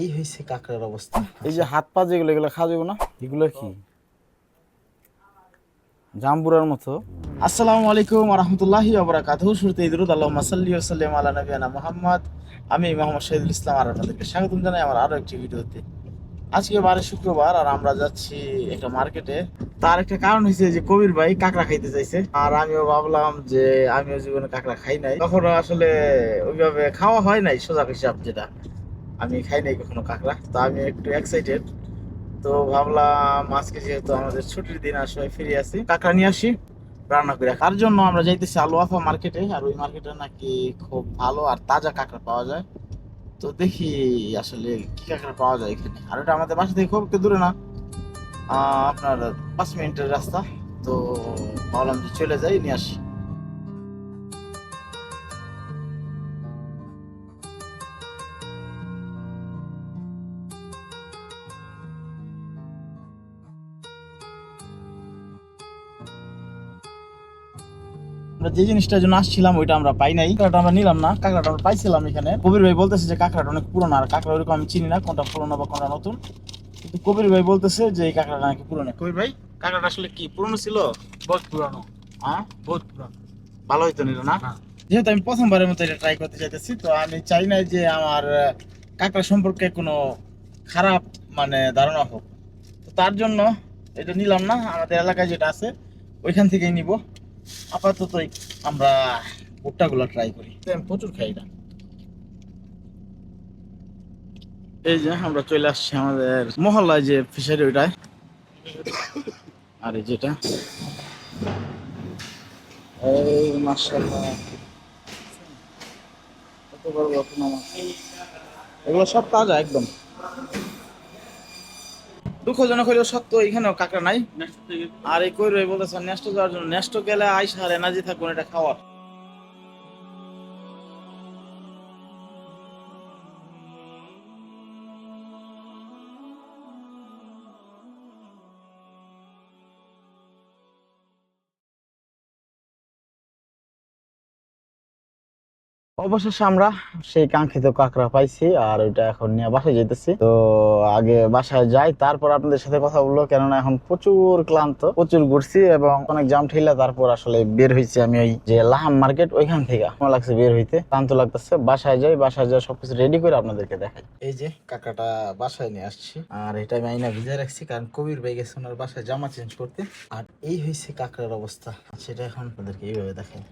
এই হয়েছে কাঁকড়ার অবস্থা। এই যে হাত পা যেগুলো এগুলো খাওয়া যাবে না? এগুলো কি? জাম্বুরার মতো। আসসালামু আলাইকুম রহমতুল্লাহি শুরুতে ঈদুল আল্লাহ মাসাল্লি আলা নবিয়ানা মোহাম্মদ। আমি মোহাম্মদ শহীদুল ইসলাম আর আপনাদেরকে স্বাগতম জানাই আমার আরও একটি ভিডিওতে। আজকে বারে শুক্রবার আর আমরা যাচ্ছি একটা মার্কেটে। তার একটা কারণ হয়েছে যে কবির ভাই কাঁকড়া খাইতে চাইছে। আর আমিও ভাবলাম যে আমিও জীবনে কাঁকড়া খাই নাই। তখন আসলে ওইভাবে খাওয়া হয় নাই সোজা হিসাব যেটা। আমি খাই নাই কখনো কাঁকড়া, তো আমি একটু এক্সাইটেড তো ভাবলাম আজকে যেহেতু আমাদের ছুটির দিন, আর সবাই ফিরে আসি, কাঁকড়া নিয়ে আসি, রান্না করে। তার জন্য? আমরা যাইতেছি আলুয়াফা মার্কেটে আর ওই মার্কেটে নাকি খুব ভালো আর তাজা কাঁকড়া পাওয়া যায়। তো দেখি আসলে কি কাঁকড়া পাওয়া যায় এখানে। আর ওটা আমাদের বাসা থেকে খুব একটু দূরে না। আপনার পাঁচ মিনিটের রাস্তা। তো ভাবলাম যে চলে যাই, নিয়ে আসি। আমরা যে জিনিসটার জন্য আসছিলাম ওইটা আমরা পাই নাই। কাঁকড়াটা আমরা নিলাম না। কাঁকড়াটা আমরা পাইছিলাম এখানে। কবির ভাই বলতেছে যে কাঁকড়াটা অনেক পুরনো আর কাঁকড়া ওইরকম আমি চিনি না কোনটা পুরনো বা কোনটা নতুন। কিন্তু কবির ভাই বলতেছে যে এই কাঁকড়াটা নাকি পুরনো। কবির ভাই কাঁকড়াটা আসলে কি পুরনো ছিল? বহুত পুরানো। হ্যাঁ? বহুত পুরানো। ভালো হইতো নিল না? না। যেহেতু আমি প্রথমবারের মতো এটা ট্রাই করতে চাইতেছি তো আমি চাই না যে আমার কাঁকড়া সম্পর্কে কোনো খারাপ মানে ধারণা হোক। তো তার জন্য এটা নিলাম না। আমাদের এলাকায় যেটা আছে ওইখান থেকেই নিব। আপাতত আমরা ভুট্টাগুলো ট্রাই করি। প্রচুর খাই না এই যে আমরা চলে আসছি আমাদের মহল্লায় যে ফিশারি ওইটায়। আর এই যেটা। এই এগুলো সব তাজা একদম। দুঃখজনক হলেও সত্য এখানেও কাঁকড়া নাই। আর এই কই রয়ে বলতেছে নেস্ট যাওয়ার জন্য। নেস্ট গেলে আইসা আর এনার্জি থাকব এটা খাওয়ার। অবশেষে আমরা সেই কাঙ্ক্ষিত কাঁকড়া পাইছি আর ওইটা এখন নিয়ে বাসায় যেতেছি তো আগে বাসায় যাই, তারপর আপনাদের সাথে কথা বলব, কেননা এখন প্রচুর ক্লান্ত, প্রচুর ঘুরছি এবং অনেক জাম ঠেলা তারপর আসলে বের হয়েছি আমি ওই যে লাহাম মার্কেট, ওইখান থেকে। আমার লাগছে বের হইতে? ক্লান্ত লাগতেছে। বাসায় যাই বাসায় যাই সবকিছু রেডি করে আপনাদেরকে দেখাই। এই যে কাকাটা বাসায় নিয়ে আসছি। আর এটা আমি আইনা ভিজে রাখছি, কারণ কবির ভাই গেছে, ওনার বাসায় জামা চেঞ্জ করতে। আর এই হয়েছে কাঁকড়ার অবস্থা। সেটা এখন আপনাদেরকে এইভাবে দেখাই।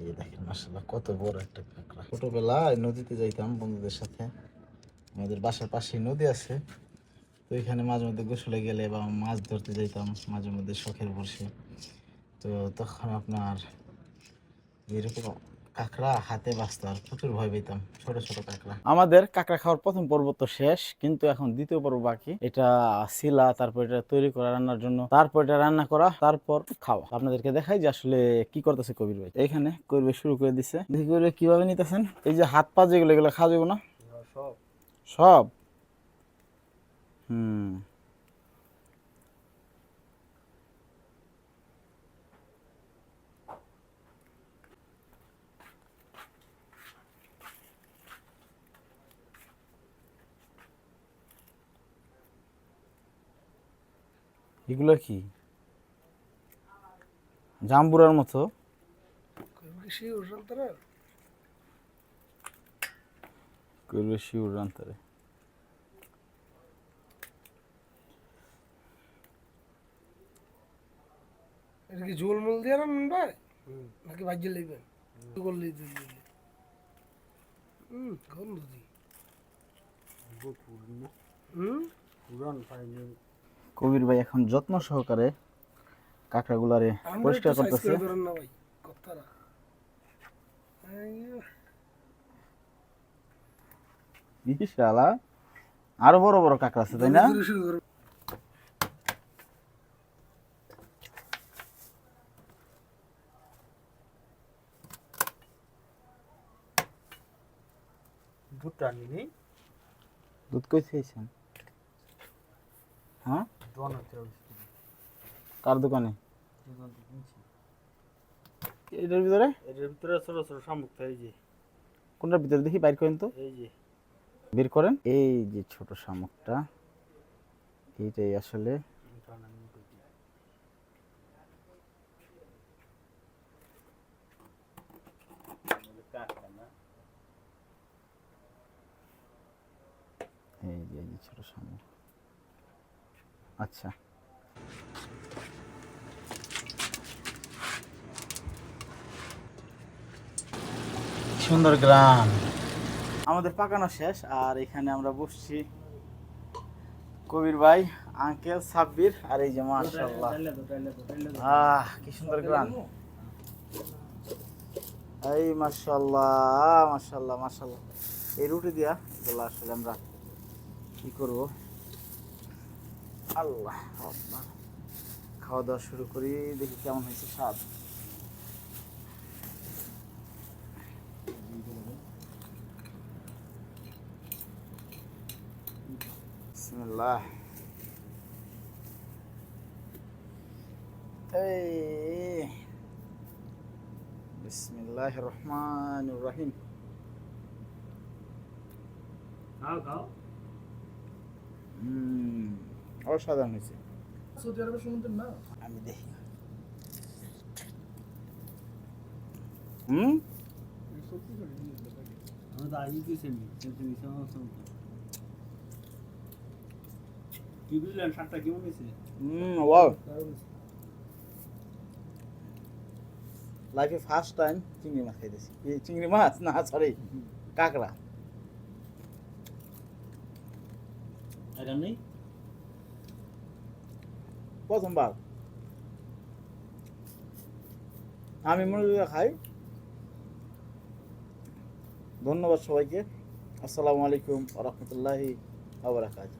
এই দেখেন মাসাল্লাহ কত বড় একটা কাঁকড়া ছোটবেলায় নদীতে যাইতাম বন্ধুদের সাথে। আমাদের বাসার পাশেই নদী আছে। তো এখানে মাঝে মধ্যে গোসলে গেলে বা মাছ ধরতে যাইতাম, মাঝে মধ্যে শখের বসে। তো তখন আপনার এরকম কাঁকড়া হাতে বাঁচতো আর প্রচুর ভয় পেতাম ছোট ছোট কাঁকড়া। আমাদের কাঁকড়া খাওয়ার প্রথম পর্ব তো শেষ কিন্তু এখন দ্বিতীয় পর্ব বাকি। এটা শিলা তারপর এটা তৈরি করা রান্নার জন্য। তারপর এটা রান্না করা তারপর খাওয়া। আপনাদেরকে দেখাই যে আসলে কি করতেছে কবির ভাই। এখানে কবির ভাই শুরু করে দিছে। দেখি কবির ভাই কীভাবে নিতেছেন? এই যে হাত পা যেগুলো এগুলো খাওয়া যাবে না সব। সব? হুম। এগুলো কি? জাম্বুরার মতো? করবে শিউর রান্তারে এটা কি ঝোল মোল দিয়ে রান্নান ভাই? নাকি ভাজ্যে লইবেন? করলে হুম গন্ধ দি। হুম? পুরান কবির ভাই এখন যত্ন সহকারে কাঁকড়াগুলারে পরিষ্কার করতেছে। বিশালা আরও বড় বড় কাঁকড়া আছে তাই না? দুধ কই খেয়েছেন হ্যাঁ? কার দোকানে? থেকে এটার ভিতরে? এটার ভিতরে ছোট ছোট শামুক এই যে কোনটার ভিতরে? দেখি, বাইর করেন তো। এই যে বের করেন। এই যে ছোট শামুকটা, এইটাই আসলে। এই যে ছোট শামুক। আচ্ছা। সুন্দর গ্রাম। আমাদের পাকানো শেষ, আর এখানে আমরা বসছি কবির ভাই, আঙ্কেল, সাব্বির, আর এই যে মাশাআল্লাহ। আহ, কি সুন্দর গ্রাম। এই মাশাআল্লাহ মাশাআল্লাহ মাশাআল্লাহ। এই রুটি দিয়া আসলে আমরা কি করব? আল্লাহ আল্লাহ। খাওয়া দাওয়া শুরু করি দেখি কেমন হয়েছে স্বাদ। বিসমিল্লাহ। এই বিসমিল্লাহ রহমান রহিম। খাও খাও। হুম। অসাধারণ হয়েছে। সৌদি আরবের সমুদ্রের না আমি দেখি। হুম? লাইফে ফার্স্ট টাইম চিংড়ি মাছ খাইতেছি। চিংড়ি মাছ? না সরি কাঁকড়া। এটা নেই প্রথমবার আমি করি খাই। ধন্যবাদ সবাইকে। আসসালামু আলাইকুম রহমতুল্লাহি আবরাকাত